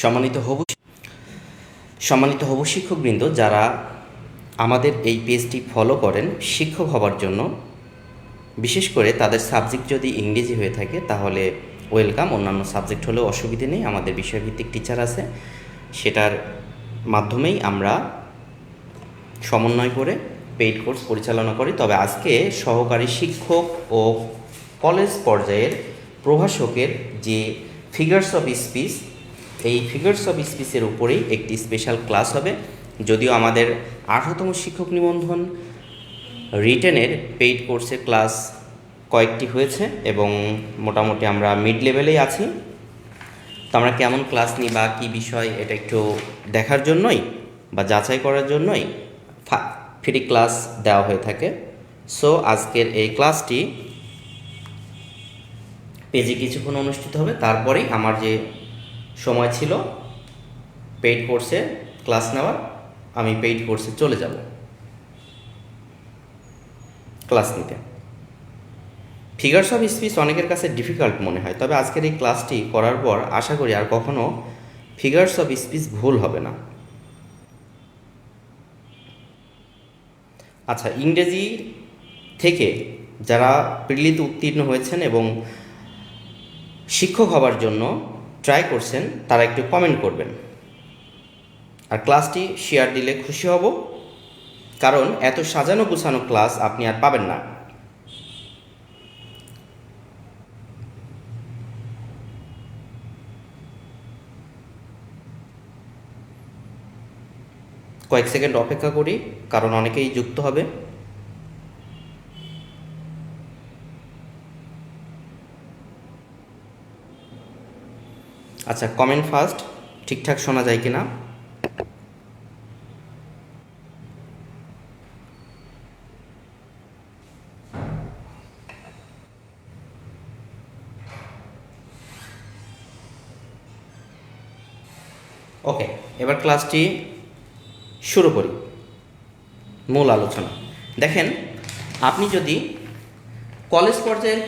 সম্মানিত হব সম্মানিত হব শিক্ষকবৃন্দ, যারা আমাদের এই পেজটি ফলো করেন, শিক্ষক হবার জন্য। বিশেষ করে তাদের সাবজেক্ট যদি ইংরেজি হয়ে থাকে, তাহলে ওয়েলকাম অন্যান্য সাবজেক্ট হলেও অসুবিধে নেই, আমাদের বিষয়ভিত্তিক টিচার আছে। সেটার মাধ্যমেই আমরা সমন্বয় করে পেইড কোর্স পরিচালনা করি। তবে আজকে সহকারী শিক্ষক ও কলেজ পর্যায়ের প্রভাষকের যে ফিগার্স অফ স্পিচ এই ফিগার্স অফ স্পিচের উপরেই একটি স্পেশাল ক্লাস হবে। যদিও আমাদের আঠারোতম শিক্ষক নিবন্ধন রিটেনের পেইড কোর্সের ক্লাস কয়েকটি হয়েছে এবং মোটামুটি আমরা মিড লেভেলেই আছি। তো আমরা কেমন ক্লাস নিই বা কী বিষয় এটা একটু দেখার জন্যই বা যাচাই করার জন্যই ফ্রি ক্লাস দেওয়া হয়ে থাকে। সো আজকের এই ক্লাসটি পেজে কিছুক্ষণ অনুষ্ঠিত হবে। তারপরেই আমার যে সময় ছিল পেইড কোর্সে ক্লাস নেওয়ার, আমি পেইড কোর্সে চলে যাব। ক্লাস নিতে। ফিগার্স অফ স্পিচ অনেকের কাছে ডিফিকাল্ট মনে হয়, তবে আজকের এই ক্লাসটি করার পর আশা করি আর কখনো ফিগার্স অফ স্পিচ ভুল হবে না। আচ্ছা ইংরেজি থেকে যারা প্রিলিতে উত্তীর্ণ হয়েছেন এবং শিক্ষক হবার জন্য ট্রাই করছেন, তারা একটু কমেন্ট করবেন। আর ক্লাসটি শেয়ার দিলে খুশি হব, কারণ এত সাজানো গুছানো ক্লাস আপনি আর পাবেন না। কয়েক সেকেন্ড অপেক্ষা করি, কারণ অনেকেই যুক্ত হবে। আচ্ছা কমেন্ট ফার্স্ট ঠিকঠাক শোনা যায় কি না ওকে এবার ক্লাসটি শুরু করি। মূল আলোচনা। দেখেন, আপনি যদি কলেজ পর্যায়ের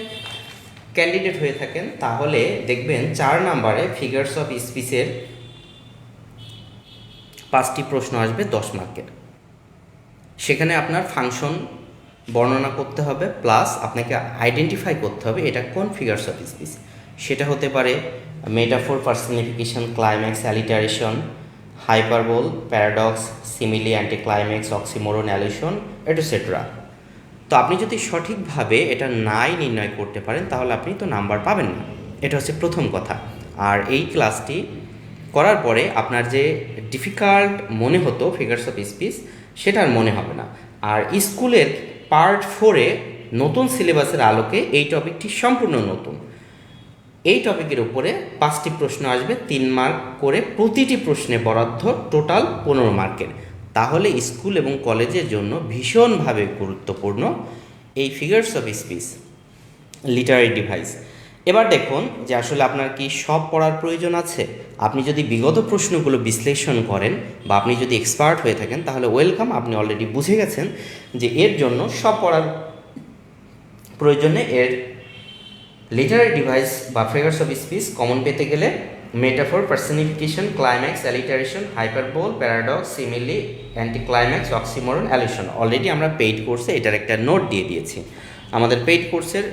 ক্যান্ডিডেট হয়ে থাকেন, তাহলে দেখবেন চার নাম্বারে ফিগার্স অফ স্পিচের পাঁচটি প্রশ্ন আসবে দশ মার্কের সেখানে আপনার ফাংশন বর্ণনা করতে হবে প্লাস আপনাকে আইডেন্টিফাই করতে হবে এটা কোন ফিগার্স অফ স্পিচ সেটা হতে পারে metaphor personification climax alliteration hyperbole paradox simile anti climax oxymoron allusion etcetera তো আপনি যদি সঠিকভাবে এটা নাই নির্ণয় করতে পারেন, তাহলে আপনি তো নাম্বার পাবেন না। এটা হচ্ছে প্রথম কথা। আর এই ক্লাসটি করার পরে আপনার যে ডিফিকাল্ট মনে হতো ফিগার্স অফ স্পিচ সেটা আর মনে হবে না। আর স্কুলের পার্ট ফোরে নতুন সিলেবাসের আলোকে এই টপিকটি সম্পূর্ণ নতুন। এই টপিকের উপরে পাঁচটি প্রশ্ন আসবে, তিন মার্ক করে প্রতিটি প্রশ্নে বরাদ্দ টোটাল পনেরো মার্কের তাহলে স্কুল এবং কলেজের জন্য ভীষণভাবে গুরুত্বপূর্ণ এই figures of speech literary device এবার দেখুন যে আসলে আপনার কি সব পড়ার প্রয়োজন আছে? আপনি যদি বিগত প্রশ্নগুলো বিশ্লেষণ করেন বা আপনি যদি এক্সপার্ট হয়ে থাকেন, তাহলে ওয়েলকাম আপনি অলরেডি বুঝে গেছেন যে এর জন্য সব পড়ার প্রয়োজনে এর লিটারারি ডিভাইস বা ফিগার্স অফ স্পিচ কমন পেতে গেলে metaphor personification climax alliteration hyperbole paradox simile anti climax oxymoron allusion already আমরা পেইড কোর্সে এটার একটা নোট দিয়ে দিয়েছি। আমাদের পেইড কোর্সের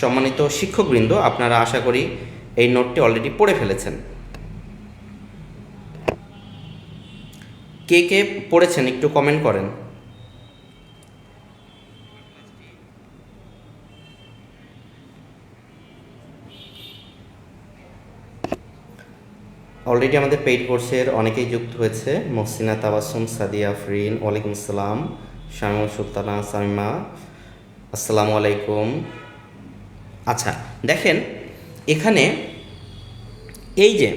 সম্মানিত শিক্ষকবৃন্দ, আপনারা আশা করি এই নোটটি অলরেডি পড়ে ফেলেছেন। কে কে পড়েছেন একটু কমেন্ট করেন। অলরেডি আমাদের পেইড কোর্সের অনেকেই যুক্ত হয়েছে। মহসিনা, তাবাসুম, সাদিয়া, আফরিন, ওয়ালাইকুম আসসালাম। শামিমা, সুলতানা, সামিমা, আসসালামু আলাইকুম। আচ্ছা দেখেন, এখানে এই যে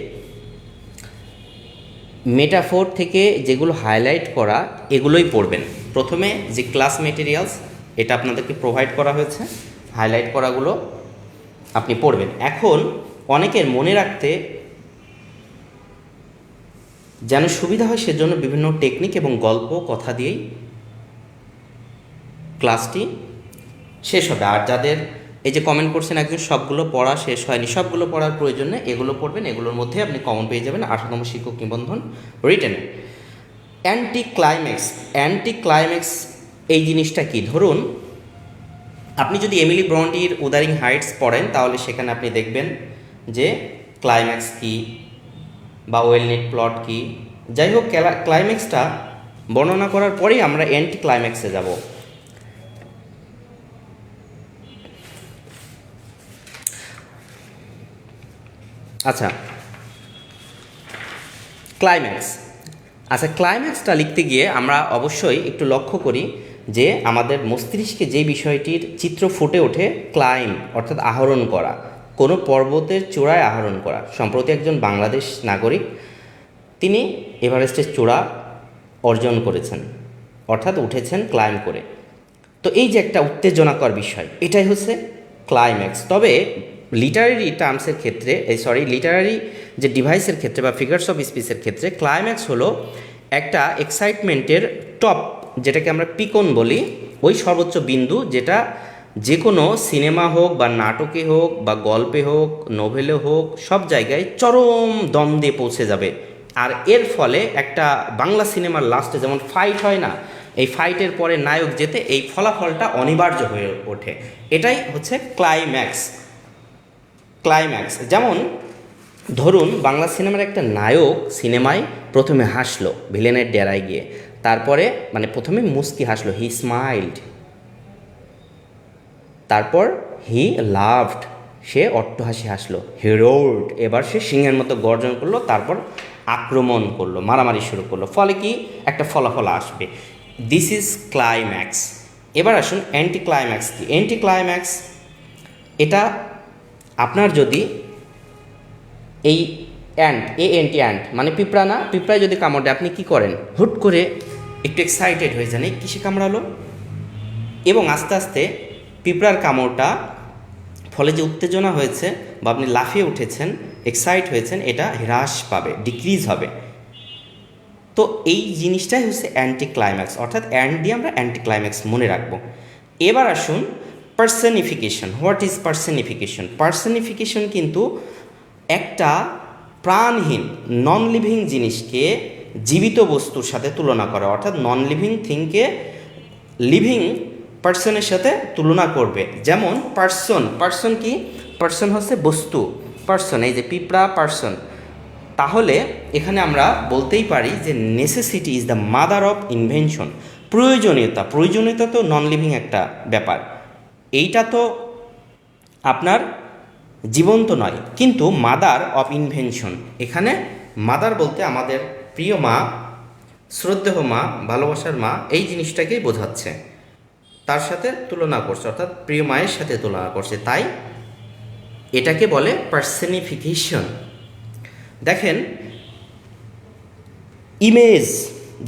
মেটাফোর থেকে যেগুলো হাইলাইট করা, এগুলোই পড়বেন। প্রথমে যে ক্লাস মেটেরিয়ালস এটা আপনাদেরকে প্রোভাইড করা হয়েছে। হাইলাইট করাগুলো আপনি পড়বেন। এখন অনেকের মনে রাখতে যেন সুবিধা হয় সেজন্য বিভিন্ন টেকনিক এবং গল্প, কথা দিয়েই ক্লাসটি শেষ হবে। আর যাদের এই যে কমেন্ট করছেন একজন, সবগুলো পড়া শেষ হয়নি। সবগুলো পড়ার প্রয়োজন নেই, এগুলো পড়বেন, এগুলোর মধ্যে আপনি কমন পেয়ে যাবেন আঠারোতম শিক্ষক নিবন্ধন রিটেনে অ্যান্টি ক্লাইম্যাক্স অ্যান্টি ক্লাইম্যাক্স এই জিনিসটা কি? ধরুন, আপনি যদি এমিলি ব্রন্ডির উদারিং হাইটস পড়েন, তাহলে সেখানে আপনি দেখবেন যে ক্লাইম্যাক্স কি? বা ওয়েলনেট প্লট কি? যাই হোক ক্লাইম্যাক্সটা বর্ণনা করার পরেই আমরা অ্যান্টি ক্লাইম্যাক্সে যাব। আচ্ছা। ক্লাইম্যাক্স আচ্ছা ক্লাইম্যাক্সটা লিখতে গিয়ে আমরা অবশ্যই একটু লক্ষ্য করি যে আমাদের মস্তিষ্কে যে বিষয়টির চিত্র ফুটে ওঠে ক্লাইম অর্থাৎ আহরণ করা। কোনো পর্বতের চূড়ায় আহরণ করা। সম্প্রতি একজন বাংলাদেশ নাগরিক, তিনি এভারেস্টের চূড়া অর্জন করেছেন, অর্থাৎ উঠেছেন ক্লাইম করে। তো এই যে একটা উত্তেজনাকর বিষয়, এটাই হচ্ছে ক্লাইম্যাক্স তবে লিটারারি টার্মসের ক্ষেত্রে, এই সরি লিটারারি যে ডিভাইসের ক্ষেত্রে বা ফিগার্স অফ স্পিচের ক্ষেত্রে ক্লাইম্যাক্স হলো একটা এক্সাইটমেন্টের টপ যেটাকে আমরা পিকন বলি, ওই সর্বোচ্চ বিন্দু যেটা যে কোনো সিনেমা হোক বা নাটকে হোক বা গল্পে হোক নোভেলে হোক, সব জায়গায় চরম দম দিয়ে পৌঁছে যাবে। আর এর ফলে একটা বাংলা সিনেমার লাস্টে যেমন ফাইট হয় না, এই ফাইটের পরে নায়ক যেতে এই ফলাফলটা অনিবার্য হয়ে ওঠে। এটাই হচ্ছে ক্লাইম্যাক্স ক্লাইম্যাক্স যেমন ধরুন বাংলা সিনেমার একটা নায়ক সিনেমায় প্রথমে হাসলো ভিলেনের ডেরায় গিয়ে। তারপরে মানে প্রথমে মুস্কি হাসলো হি স্মাইল্ড তারপর হি লাভড সে অট্টহাসি হাসলো হি রোড এবার সে সিংহের মতো গর্জন করল, তারপর আক্রমণ করল, মারামারি শুরু করল, ফলে কি? একটা ফলাফল আসবে। দিস ইজ ক্লাইম্যাক্স এবার আসুন অ্যান্টি ক্লাইম্যাক্স কি? অ্যান্টি ক্লাইম্যাক্স এটা আপনার যদি এই অ্যান্ট এ এন্টি অ্যান্ট মানে পিঁপড়া না পিঁপড়ায় যদি কামড়ে আপনি কি করেন? হুট করে একটু এক্সাইটেড হয়ে যান, এই কিসে কামড়ালো? এবং আস্তে আস্তে পিঁপড়ার কামড়টা ফলে যে উত্তেজনা হয়েছে বা আপনি লাফিয়ে উঠেছেন এক্সাইট হয়েছেন, এটা হ্রাস পাবে ডিক্রিজ হবে। তো এই জিনিসটাই হচ্ছে অ্যান্টি ক্লাইম্যাক্স অর্থাৎ অ্যান্ড দিয়ে আমরা অ্যান্টি ক্লাইম্যাক্স মনে রাখব। এবার আসুন personification what is personification personification কিন্তু একটা প্রাণহীন নন লিভিং জিনিসকে জীবিত বস্তুর সাথে তুলনা করা, অর্থাৎ নন লিভিং থিংকে লিভিং পার্সনের সাথে তুলনা করবে। যেমন পার্সন পার্সন কি? পার্সন হচ্ছে বস্তু। পার্সন এই যে পিঁপড়া পার্সন তাহলে এখানে আমরা বলতেই পারি যে necessity is the mother of invention প্রয়োজনীয়তা প্রয়োজনীয়তা তো নন লিভিং একটা ব্যাপার। এইটা তো আপনার জীবন্ত নয়, কিন্তু মাদার অফ ইনভেনশন এখানে মাদার বলতে আমাদের প্রিয় মা, শ্রদ্ধেয় মা, ভালোবাসার মা, এই জিনিসটাকেই বোঝাচ্ছে। তার সাথে তুলনা করছে, অর্থাৎ প্রিয় মায়ের সাথে তুলনা করছে। তাই এটাকে বলে পার্সেনিফিকেশন দেখেন ইমেজ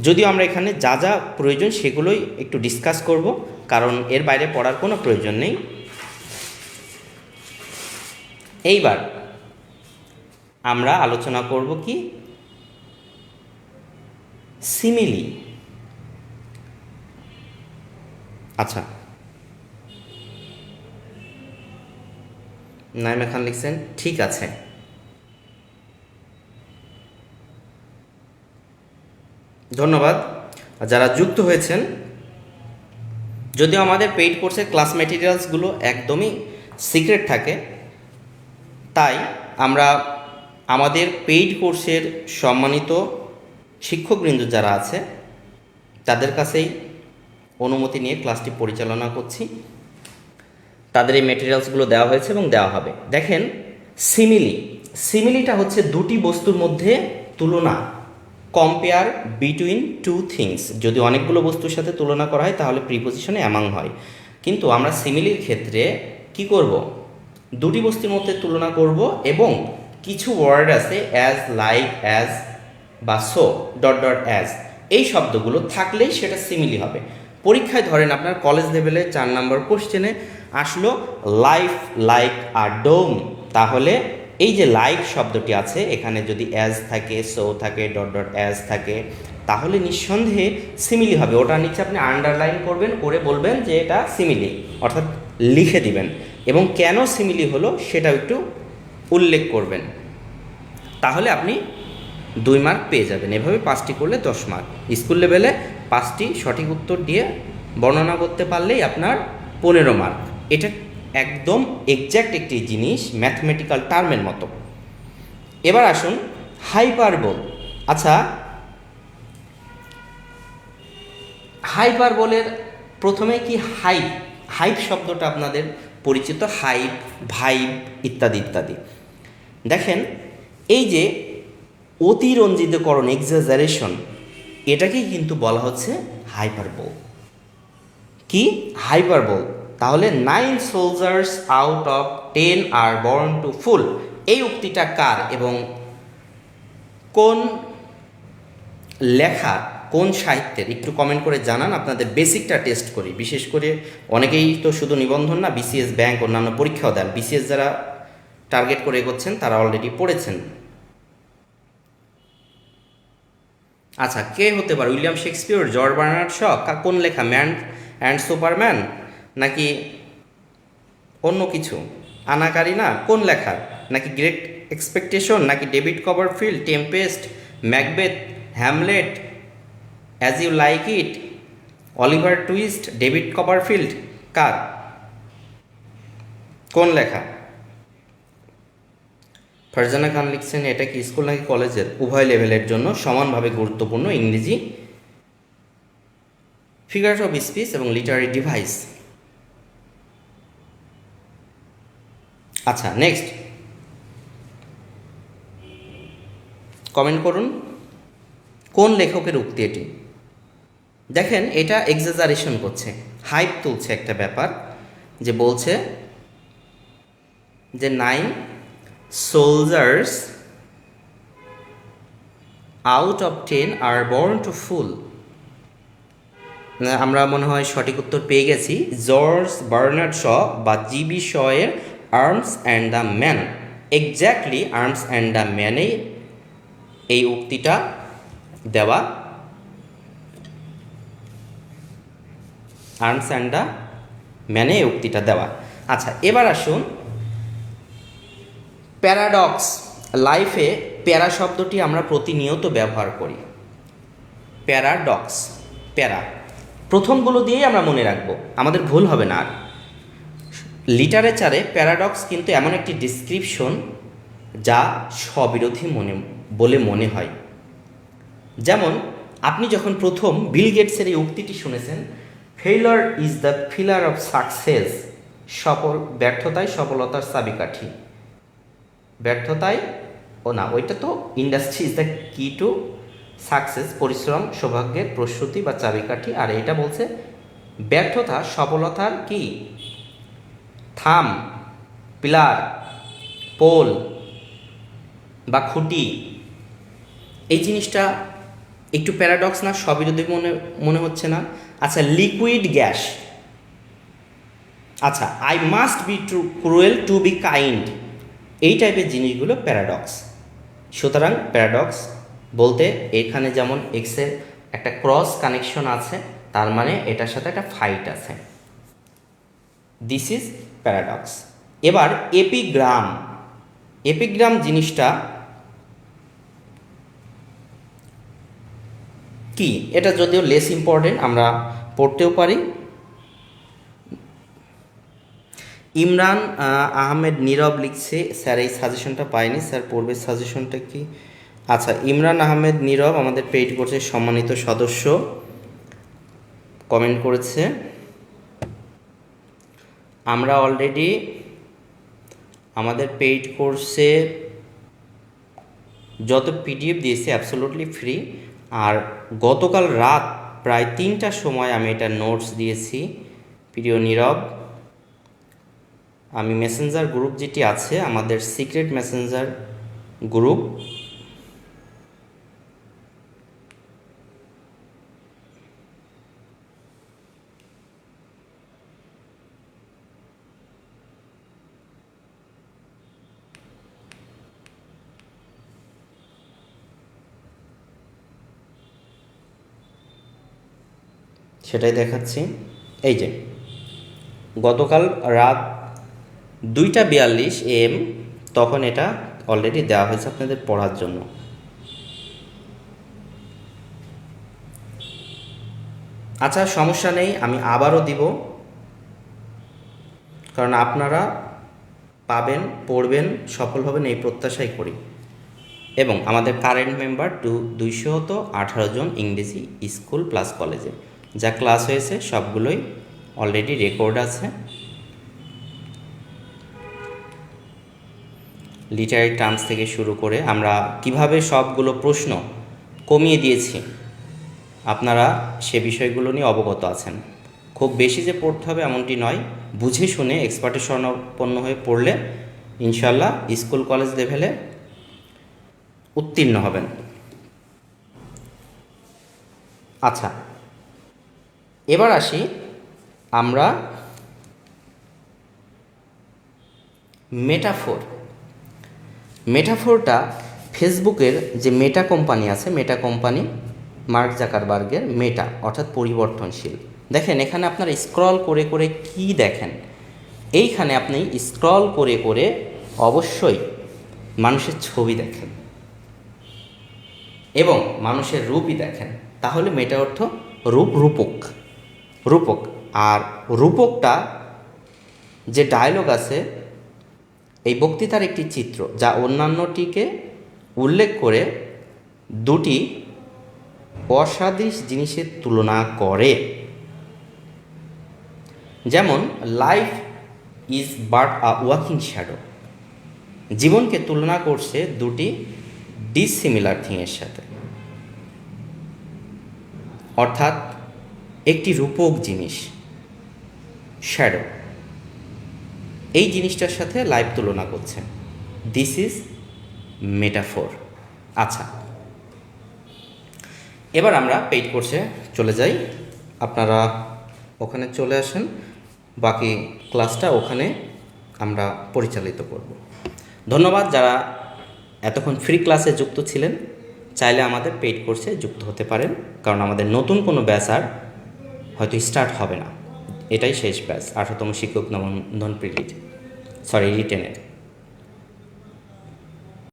যদিও আমরা এখানে যা যা প্রয়োজন সেগুলোই একটু ডিসকাস করব, কারণ এর বাইরে পড়ার কোনো প্রয়োজন নেই। এইবার আমরা আলোচনা করব কি? সিমিলি আচ্ছা। নাইমা খান লিখছেন, ঠিক আছে। ধন্যবাদ। যারা যুক্ত হয়েছেন, যদিও আমাদের পেইড কোর্সের ক্লাস মেটেরিয়ালসগুলো একদমই সিক্রেট থাকে, তাই আমরা আমাদের পেইড কোর্সের সম্মানিত শিক্ষকবৃন্দ যারা আছে, তাদের কাছেই অনুমতি নিয়ে ক্লাসটি পরিচালনা করছি। তাদের এই মেটেরিয়ালসগুলো দেওয়া হয়েছে এবং দেওয়া হবে। দেখেন সিমিলি সিমিলিটা হচ্ছে দুটি বস্তুর মধ্যে তুলনা। কম্পেয়ার বিটুইন টু থিংস যদি অনেকগুলো বস্তুর সাথে তুলনা করা হয়, তাহলে প্রিপোজিশনে অ্যামাং হয়। কিন্তু আমরা সিমিলির ক্ষেত্রে কি করব? দুটি বস্তুর মধ্যে তুলনা করব এবং কিছু ওয়ার্ড আছে অ্যাজ লাইক অ্যাজ বা সো ডট ডট অ্যাজ এই শব্দগুলো থাকলেই সেটা সিমিলি হবে। পরীক্ষায় ধরেন আপনার কলেজ লেভেলে চার নম্বর কোশ্চেনে আসলো লাইফ লাইক আর ডোম তাহলে এই যে লাইক শব্দটি আছে, এখানে যদি অ্যাজ থাকে সো থাকে ডট ডট অ্যাজ থাকে, তাহলে নিঃসন্দেহে সিমিলি হবে। ওটা নিচে আপনি আন্ডারলাইন করবেন, করে বলবেন যে এটা সিমিলি অর্থাৎ লিখে দিবেন। এবং কেন সিমিলি হলো সেটাও একটু উল্লেখ করবেন। তাহলে আপনি দুই মার্ক পেয়ে যাবেন। এভাবে পাঁচটি করলে দশ মার্ক স্কুল লেভেলে পাঁচটি সঠিক উত্তর দিয়ে বর্ণনা করতে পারলেই আপনার পনেরো মার্ক এটা একদম এক্স্যাক্ট একটি জিনিস ম্যাথমেটিক্যাল টার্মের মতো। এবার আসুন হাইপারবোল আচ্ছা হাইপারবোলের প্রথমে কি হাইপ হাইপ শব্দটা আপনাদের পরিচিত হাইপ ভাইব ইত্যাদি ইত্যাদি। দেখেন, এই যে অতিরঞ্জিতকরণ এক্সাজারেশন এটাকেই কিন্তু বলা হচ্ছে হাইপারবোল। কি? হাইপারবোল। তাহলে nine soldiers out of ten are born to fool এই উক্তিটা কার এবং কোন লেখা কোন সাহিত্যের? একটু কমেন্ট করে জানান, আপনাদের বেসিকটা টেস্ট করি। বিশেষ করে অনেকেই তো শুধু নিবন্ধন না বিসিএস ব্যাংক অন্যান্য পরীক্ষাও দেন। বিসিএস যারা টার্গেট করে এগোচ্ছেন, তারা অলরেডি পড়েছেন। আচ্ছা কে হতে পারে? William Shakespeare, George Bernard Shaw কোন লেখা? Man and Superman? নাকি অন্য কিছু? আনাকারি না কোন লেখা? নাকি গ্রেট এক্সপেকটেশন? নাকি David Copperfield, Tempest, Macbeth, Hamlet? As you like it, Oliver Twist, David Copperfield? কার? কোন লেখা? ফারজানা খান লিখছেন, এটা কি স্কুল নাকি কলেজের? উভয় লেভেলের জন্য সমানভাবে গুরুত্বপূর্ণ ইংরেজি ফিগার্স অফ স্পিচ এবং লিটারি ডিভাইস আচ্ছা নেক্সট কমেন্ট করুন। কোন লেখকের উক্তি এটি? দেখেন, এটা এক্সাজারেশন করছে হাইপ তুলছে একটা ব্যাপার যে বলছে যে nine soldiers out of ten are born to fool আমরা মনে হয় সঠিক উত্তর পেয়ে গেছি। জর্জ বার্নার্ড শ বা জিবি শ এর Arms and the Man. Exactly Arms and the ম্যানে এই উক্তিটা দেওয়া। আর্মস অ্যান্ড দ্য ম্যানে এই উক্তিটা দেওয়া। আচ্ছা এবার আসুন প্যারাডক্স, লাইফে প্যারা শব্দটি আমরা প্রতিনিয়ত ব্যবহার করি। প্যারাডক্স, প্যারা। প্রথমগুলো দিয়েই আমরা মনে রাখব, আমাদের ভুল হবে না আর। লিটারেচারে প্যারাডক্স কিন্তু এমন একটি ডিসক্রিপশন যা স্ববিরোধী মনে, বলে মনে হয়। যেমন, আপনি যখন প্রথম বিল গেটসের এই উক্তিটি শুনেছেন failure is the pillar of success সফল, ব্যর্থতায় সফলতার চাবিকাঠি। ব্যর্থতায় ও না, ওইটা তো industry is the key to success পরিশ্রম, সৌভাগ্যের প্রস্তুতি বা চাবিকাঠি। আর এটা বলছে ব্যর্থতা, সফলতার কি? থাম, পিলার, পোল বা খুঁটি। এই জিনিসটা একটু প্যারাডক্স না, সবই সবিরোধী মনে মনে হচ্ছে না। আচ্ছা লিকুইড গ্যাস আচ্ছা I must be true cruel to be kind এই টাইপের জিনিসগুলো প্যারাডক্স সুতরাং প্যারাডক্স বলতে এখানে যেমন এক্সের একটা ক্রস কানেকশন আছে, তার মানে এটার সাথে একটা ফাইট আছে। দিস ইজ প্যারাডক্স এবার এপিগ্রাম এপিগ্রাম জিনিসটা কি? এটা যদিও লেস ইম্পর্টেন্ট আমরা পড়তেও পারি। ইমরান আহমেদ নীরব লিখছে। স্যার, এই সাজেশনটা পাইনি। স্যার পূর্বের সাজেশনটা কি? আচ্ছা ইমরান, আহমেদ নীরব আমাদের পেইড কোর্সের সম্মানিত সদস্য। কমেন্ট করেছে। আমরা অলরেডি আমাদের পেইড কোর্সে যত পিডিএফ দিয়েছি অ্যাবসোলুটলি ফ্রি আর গতকাল রাত প্রায় তিনটার সময় আমি এটা নোটস দিয়েছি। প্রিয় নীরব আমি মেসেঞ্জার গ্রুপ যেটি আছে, আমাদের সিক্রেট মেসেঞ্জার গ্রুপ সেটাই দেখাচ্ছি। এই যে, গতকাল রাত দুইটা বিয়াল্লিশ এম, তখন এটা অলরেডি দেওয়া হয়েছে আপনাদের পড়ার জন্য। আচ্ছা সমস্যা নেই, আমি আবারও দিব। কারণ আপনারা পাবেন, পড়বেন সফল হবেন এই প্রত্যাশাই করি। এবং আমাদের কারেন্ট মেম্বার টু দুইশত আঠারো জন ইংরেজি স্কুল প্লাস কলেজে যা ক্লাস হয়েছে, সবগুলোই অলরেডি রেকর্ড আছে। লিটারি টার্মস থেকে শুরু করে আমরা কীভাবে সবগুলো প্রশ্ন কমিয়ে দিয়েছি, আপনারা সে বিষয়গুলো নিয়ে অবগত আছেন। খুব বেশি যে পড়তে হবে এমনটি নয়, বুঝে শুনে এক্সপার্টের স্বর্ণাপন্ন হয়ে পড়লে ইনশাল্লাহ স্কুল কলেজ লেভেলে উত্তীর্ণ হবেন। আচ্ছা এবার আসি আমরা মেটাফোর মেটাফোরটা ফেসবুকের যে মেটা কোম্পানি আছে, মেটা কোম্পানি মার্ক জাকারবার্গের মেটা, অর্থাৎ পরিবর্তনশীল। দেখেন, এখানে আপনারা স্ক্রল করে করে কি দেখেন? এইখানে আপনি স্ক্রল করে করে অবশ্যই মানুষের ছবি দেখেন এবং মানুষের রূপই দেখেন। তাহলে মেটা অর্থ রূপ, রূপক রূপক। আর রূপকটা যে ডায়লগ আছে এই বক্তৃতার একটি চিত্র যা অন্যান্যটিকে উল্লেখ করে দুটি অসাদৃশ জিনিসের তুলনা করে। যেমন life is but a walking shadow জীবনকে তুলনা করছে দুটি ডিসিমিলার থিংয়ের সাথে। অর্থাৎ একটি রূপক জিনিস শ্যাডো এই জিনিসটার সাথে লাইভ তুলনা করছেন। দিস ইজ মেটাফোর আচ্ছা। এবার আমরা পেইড কোর্সে চলে যাই। আপনারা ওখানে চলে আসেন। বাকি ক্লাসটা ওখানে আমরা পরিচালিত করব। ধন্যবাদ যারা এতক্ষণ ফ্রি ক্লাসে যুক্ত ছিলেন। চাইলে আমাদের পেইড কোর্সে যুক্ত হতে পারেন। কারণ আমাদের নতুন কোনো ব্যাচ আর হয়তো স্টার্ট হবে না। এটাই শেষ ব্যাচ আঠারোতম শিক্ষক নবন্ধন পিরিয়ড সরি রিটেনের